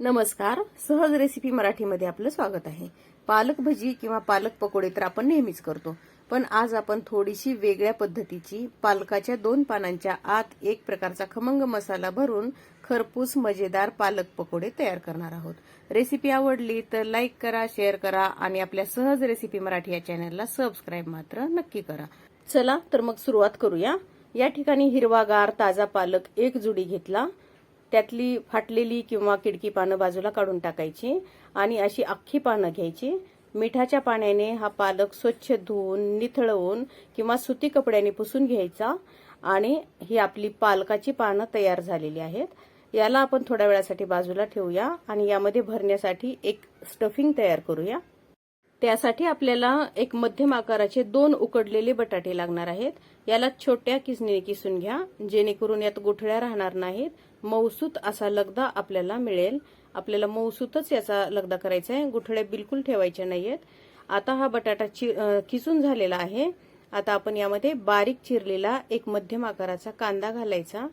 नमस्कार. सहज रेसिपी मराठीमध्ये आपलं स्वागत आहे. पालक भजी किंवा पालक पकोडे तर आपण नेहमीच करतो. पण आज आपण थोडीशी वेगळ्या पद्धतीची पालकाच्या दोन पानांच्या आत एक प्रकारचा खमंग मसाला भरून खरपूस मजेदार पालक पकोडे तयार करणार आहोत. रेसिपी आवडली तर लाईक करा शेअर करा आणि आपल्या सहज रेसिपी मराठी या चॅनलला सबस्क्राईब मात्र नक्की करा. चला तर मग सुरुवात करूया. या ठिकाणी हिरवागार ताजा पालक एक जुडी घेतला. त्यातली फाटलेली किंवा किडकी पानं बाजूला काढून टाकायची आणि अशी अख्खी पानं घ्यायची. मिठाच्या पाण्याने हा पालक स्वच्छ धुवून निथळवून किंवा सुती कपड्याने पुसून घ्यायचा आणि ही आपली पालकाची पानं तयार झालेली आहेत. याला आपण थोड्या वेळासाठी बाजूला ठेवूया आणि यामध्ये भरण्यासाठी एक स्टफिंग तयार करूया. त्यासाठी आपल्याला एक मध्यम आकाराचे दोन उकडलेले बटाटे लागणार आहेत. याला छोट्या किसणीने किसून घ्या जेणेकरून यात गुठळ्या राहणार नाहीत. मऊसूत असा लगदा आपल्याला मिळेल. आपल्याला मऊसूतच याचा लगदा करायचा आहे. गुठळे बिलकुल ठेवायचे नाहीयेत. आता हा बटाटा चि किसून झालेला आहे. आता आपण यामध्ये बारीक चिरलेला एक मध्यम आकाराचा कांदा घालायचा.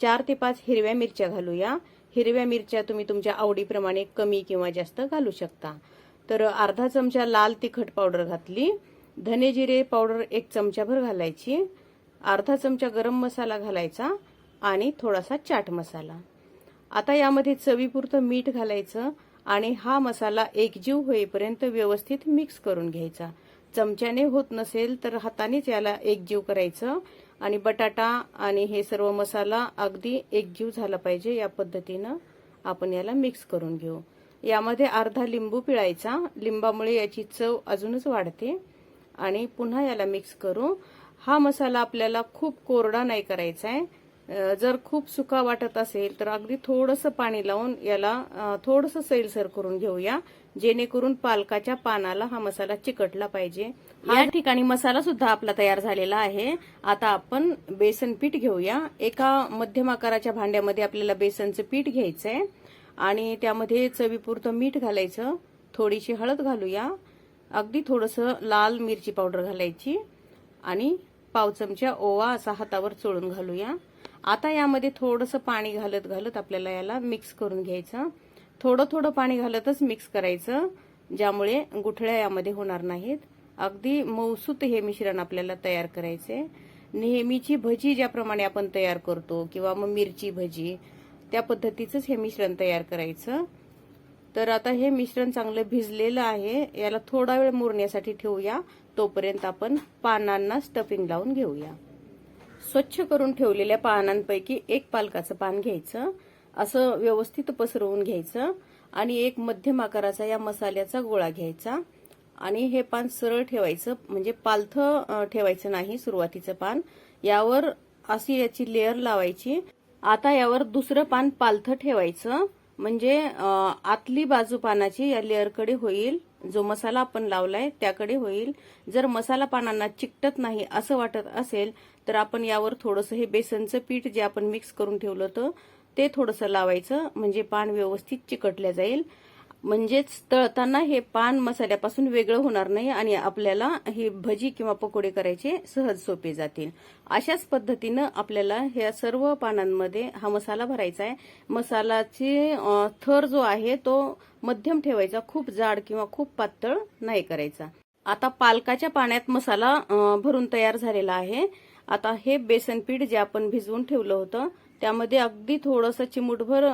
चार ते पाच हिरव्या मिरच्या घालूया. हिरव्या मिरच्या तुम्ही तुमच्या आवडीप्रमाणे कमी किंवा जास्त घालू शकता. तर अर्धा चमचा लाल तिखट पावडर घातली. धने जिरे पावडर एक चमचाभर घालायची. अर्धा चमचा गरम मसाला घालायचा आणि थोडासा चाट मसाला. आता यामध्ये चवीपुरतं मीठ घालायचं आणि हा मसाला एकजीव होईपर्यंत व्यवस्थित मिक्स करून घ्यायचा. चमच्याने होत नसेल तर हातानेच याला एकजीव करायचं आणि बटाटा आणि हे सर्व मसाला अगदी एकजीव झाला पाहिजे या पद्धतीनं आपण याला मिक्स करून घेऊ. यामध्ये अर्धा लिंबू पिळायचा. लिंबामुळे याची चव अजूनच वाढते. आणि पुन्हा याला मिक्स करू. हा मसाला आपल्याला खूप कोरडा नाही करायचा आहे. जर खूप सुका वाटत असेल तर अगदी थोडंसं पाणी लावून याला थोडंसं सैलसर करून घेऊया. जेणेकरून पालकाच्या पानाला हा मसाला चिकटला पाहिजे. या ठिकाणी मसाला सुद्धा आपला तयार झालेला आहे. आता आपण बेसन पीठ घेऊया. एका मध्यम आकाराच्या भांड्यामध्ये आपल्याला बेसनचं पीठ घ्यायचंय. आणि त्यामध्ये चवीपुरतं मीठ घालायचं. थोडीशी हळद घालूया. अगदी थोडंसं लाल मिरची पावडर घालायची. आणि पाव चमचा ओवा असा हातावर चोळून घालूया. आता यामध्ये थोडंसं पाणी घालत घालत आपल्याला याला मिक्स करून घ्यायचं. थोडं थोडं पाणी घालतच मिक्स करायचं ज्यामुळे गुठळ्या यामध्ये होणार नाहीत. अगदी मौसूत हे मिश्रण आपल्याला तयार करायचे नेहमीची भजी ज्याप्रमाणे आपण तयार करतो किंवा मग मिरची भजी त्या पद्धतीचंच हे मिश्रण तयार करायचं. तर आता हे मिश्रण चांगलं भिजलेलं आहे. याला थोडा वेळ मुरण्यासाठी ठेवूया. तोपर्यंत आपण पानांना स्टफिंग लावून घेऊया. स्वच्छ करून ठेवलेल्या पानांपैकी एक पालकाचं पान घ्यायचं. असं व्यवस्थित पसरवून घ्यायचं. आणि एक मध्यम आकाराचा या मसाल्याचा गोळा घ्यायचा. आणि हे पान सरळ ठेवायचं. म्हणजे पालथं ठेवायचं नाही सुरुवातीचं पान. यावर अशी याची लेअर लावायची. आता यावर दुसरं पान पालथं ठेवायचं. म्हणजे आतली बाजू पानाची या लेअरकडे होईल. जो मसाला आपण लावलाय त्याकडे होईल. जर मसाला पानांना चिकटत नाही असं वाटत असेल तर आपण यावर थोडंसं हे बेसनचं पीठ जे आपण मिक्स करून ठेवलं होतं ते थोडंसं लावायचं. म्हणजे पान व्यवस्थित चिकटल्या जाईल. म्हणजेच तळताना हे पान मसाल्यापासून वेगळं होणार नाही आणि आपल्याला हे भजी किंवा पकोडे करायचे सहज सोपे जातील. अशाच पद्धतीनं आपल्याला ह्या सर्व पानांमध्ये हा मसाला भरायचा आहे. मसालाचे थर जो आहे तो मध्यम ठेवायचा खूप जाड किंवा खूप पातळ नाही करायचा. आता पालकाच्या पाण्यात मसाला भरून तयार झालेला आहे. आता हे बेसन पीठ जे आपण भिजवून ठेवलं होतं त्यामध्ये अगदी थोडंसं चिमूटभर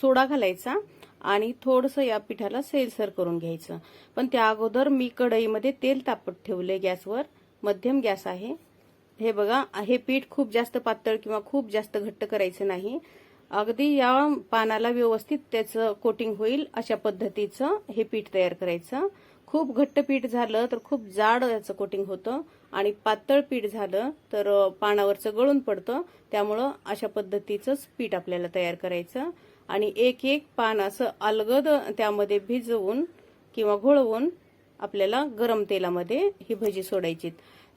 सोडा घालायचा. आणि थोडंसं या पिठाला सेलसर करून घ्यायचं. पण त्या अगोदर मी कढईमध्ये तेल तापत ठेवले गॅसवर. मध्यम गॅस आहे. हे बघा हे पीठ खूप जास्त पातळ किंवा खूप जास्त घट्ट करायचं नाही. अगदी या पानाला व्यवस्थित त्याचं कोटिंग होईल अशा पद्धतीचं हे पीठ तयार करायचं. खूप घट्ट पीठ झालं तर खूप जाड याचं कोटिंग होतं. आणि पातळ पीठ झालं तर पानावरचं गळून पडतं. त्यामुळं अशा पद्धतीचंच पीठ आपल्याला तयार करायचं. आणि एक एक पान असं अलगद त्यामध्ये भिजवून किंवा घोळवून आपल्याला गरम तेलामध्ये ही भजी सोडायची.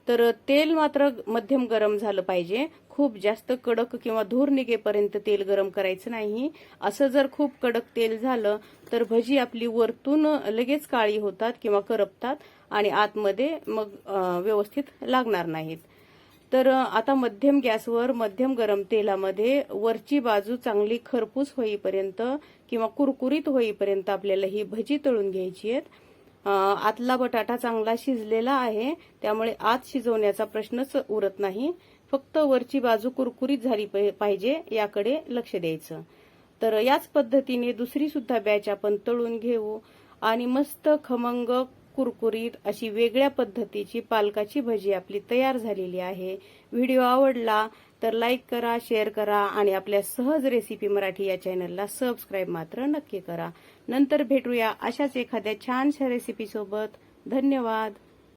तर तेल मात्र मध्यम गरम झालं पाहिजे. खूप जास्त कडक किंवा धूर निघेपर्यंत तेल गरम करायचं नाही. असं जर खूप कडक तेल झालं तर भजी आपली वरतून लगेच काळी होतात किंवा करपतात आणि आतमध्ये मग व्यवस्थित लागणार नाहीत. तर आता मध्यम गॅसवर मध्यम गरम तेलामध्ये वरची बाजू चांगली खरपूस होईपर्यंत किंवा कुरकुरीत होईपर्यंत आपल्याला ही भजी तळून घ्यायची आहेत. आतला बटाटा चांगला शिजलेला आहे त्यामुळे आत शिजवण्याचा प्रश्नच उरत नाही. फक्त वरची बाजू कुरकुरीत झाली पाहिजे याकडे लक्ष द्यायचं. तर याच पद्धतीने दुसरी सुद्धा बॅच आपण तळून घेऊ. आणि मस्त खमंग कुरकुरीत अशी वेगळ्या पद्धतीची पालकाची भजी आपली तयार झालेली आहे. व्हिडिओ आवडला तर लाईक करा शेअर करा आणि आपल्या सहज रेसिपी मराठी या चॅनलला सबस्क्राईब मात्र नक्की करा. नंतर भेटूया अशाच एखाद्या छानशा रेसिपी सोबत. धन्यवाद.